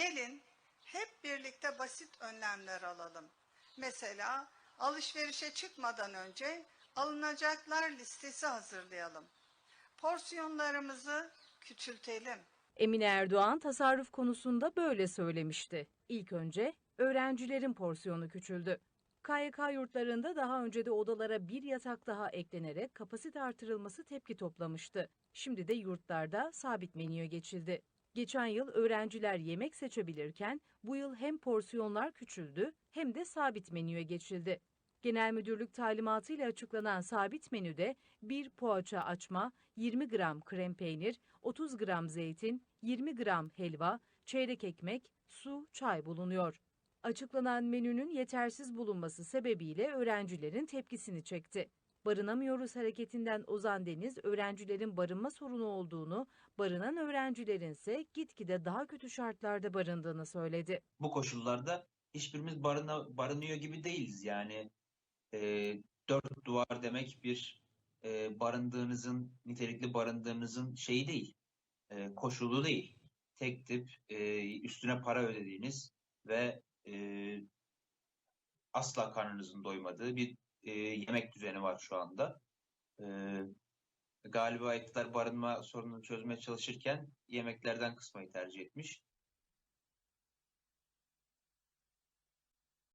Gelin hep birlikte basit önlemler alalım. Mesela alışverişe çıkmadan önce alınacaklar listesi hazırlayalım. Porsiyonlarımızı küçültelim. Emine Erdoğan tasarruf konusunda böyle söylemişti. İlk önce öğrencilerin porsiyonu küçüldü. KYK yurtlarında daha önce de odalara bir yatak daha eklenerek kapasite artırılması tepki toplamıştı. Şimdi de yurtlarda sabit menüye geçildi. Geçen yıl öğrenciler yemek seçebilirken bu yıl hem porsiyonlar küçüldü hem de sabit menüye geçildi. Genel Müdürlük talimatıyla açıklanan sabit menüde bir poğaça açma, 20 gram krem peynir, 30 gram zeytin, 20 gram helva, çeyrek ekmek, su, çay bulunuyor. Açıklanan menünün yetersiz bulunması sebebiyle öğrencilerin tepkisini çekti. Barınamıyoruz hareketinden Ozan Deniz öğrencilerin barınma sorunu olduğunu, barınan öğrencilerin ise gitgide daha kötü şartlarda barındığını söyledi. bu koşullarda hiçbirimiz barına, barınıyor gibi değiliz. Yani e, dört duvar demek bir e, barındığınızın, nitelikli barındığınızın şeyi değil, e, koşulu değil. Tek tip e, üstüne para ödediğiniz ve e, asla karnınızın doymadığı bir e, yemek düzeni var şu anda. E, galiba iktidar barınma sorununu çözmeye çalışırken yemeklerden kısmayı tercih etmiş.